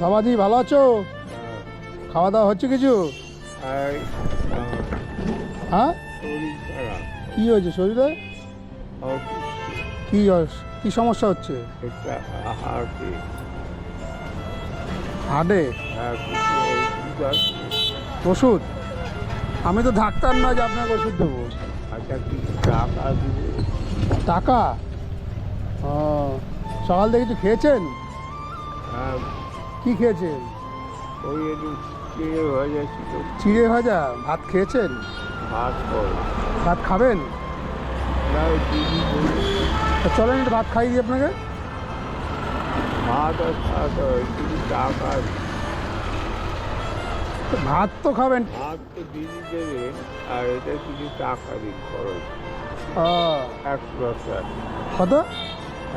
বাবাজি ভালো আছো? খাওয়া দাওয়া হচ্ছে কিছু? হ্যাঁ? কি হয়েছে শরীরে? কি কি সমস্যা হচ্ছে? হার্টে। হ্যাঁ ওষুধ? আমি তো ডাক্তার নয় যে আপনাকে ওষুধ দেবো। আচ্ছা টাকা সকাল থেকে কিছু খেয়েছেন? হ্যাঁ কি খেয়েছেন? ওই একটু চিড়ে হয়ে যাচ্ছিল চিড়ে ভাজা? ভাত খেয়েছেন? ভাত ভাত খাবেন? চলেন একটু ভাত খাইয়ে দিই আপনাকে। ভাত আর কিছু টাকা তো ভাত তো খাবেন। ভাত তো দিদি দেবে আর এটা কিছু টাকা দিন খরচ একশো টাকা কত?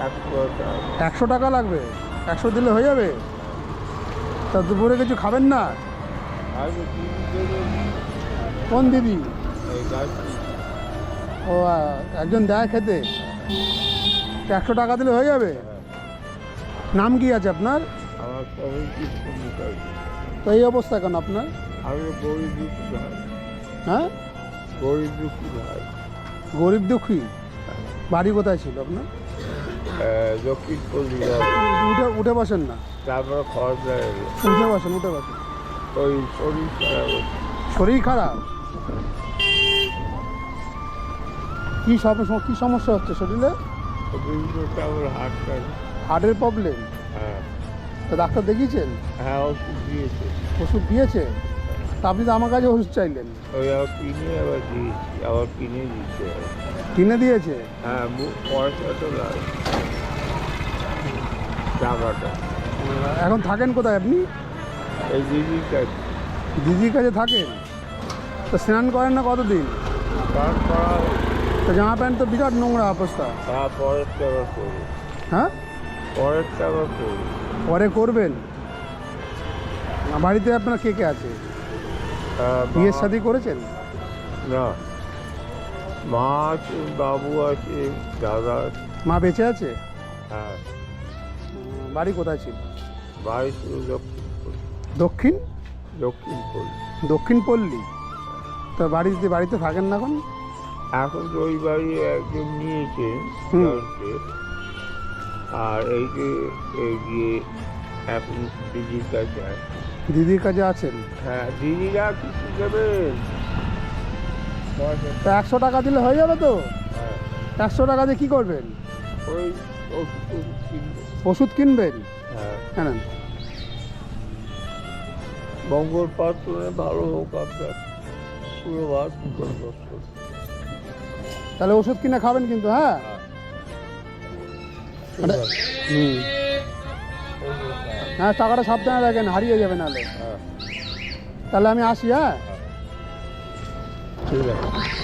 একশো টাকা একশো টাকা লাগবে। একশো দিলে হয়ে যাবে? তা দুপুরে কিছু খাবেন না? কোন দিদি? ও একজন দেয় খেতে? একশো টাকা দিলে হয়ে যাবে? নাম কি আছে আপনার? তো এই অবস্থা কেন আপনার? হ্যাঁ? গরিব দুঃখী ভাই। গরিব দুঃখী? বাড়ি কোথায় ছিল আপনার? উঠে উঠে বসেন না। তারপরে খরচ উঠে বসেন উঠে বসেন। ওই শরীর খারাপ শরীর খারাপ? কি সব কি সমস্যা হচ্ছে শরীরে? হার্টের প্রবলেম হ্যাঁ। তো ডাক্তার দেখিয়েছেন? হ্যাঁ ওষুধ দিয়েছে। ওষুধ দিয়েছে? তা আপনি তো আমার কাছে ওষুধ চাইলেন। ওই আবার কিনে আবার দিয়েছি আবার কিনে কিনে দিয়েছে? হ্যাঁ মু- পয়সা তো লাগে। টাকাটা। এখন থাকেন কোথায় আপনি? এই দিদির কাছে। দিদির কাছে থাকেন? তো স্নান করেন না কতদিন? করা তো জামা প্যান্ট তো বিরাট নোংরা অবস্থা। হ্যাঁ পরের টাকা করব। হ্যাঁ? পরের টাকা করব। পরে করবেন? বাড়িতে আপনার কে কে আছে? বিয়ের শাদি করেছেন? না। মা আছে বাবু আছে দাদা আছে। মা বেঁচে আছে? হ্যাঁ। বাড়ি কোথায় ছিল? বাড়ি ছিল দক্ষিণপুর দক্ষিণ? দক্ষিণপুর দক্ষিণ পল্লী তো বাড়িতে বাড়িতে থাকেন না এখন? এখন তো ওই বাড়ি একজন নিয়েছে। আর এই যে এই যে এখন দিদির কাছে আছে দিদির কাছে আছেন? হ্যাঁ দিদিরা কিছু দেবেন তো একশো টাকা দিলে হয়ে যাবে তো? হ্যাঁ। একশো টাকা দিয়ে কী করবেন? ওই ওষুধ কিনবেন? হ্যাঁ। মঙ্গল পাত্রে ভালো হোক আপনার। পুরো ভাত তাহলে ওষুধ কিনে খাবেন কিন্তু হ্যাঁ। মানে- হুম। হ্যাঁ টাকাটা সাবধানে রাখেন হারিয়ে যাবে নাহলে হ্যাঁ তাহলে আমি আসি হ্যাঁ ঠিক আছে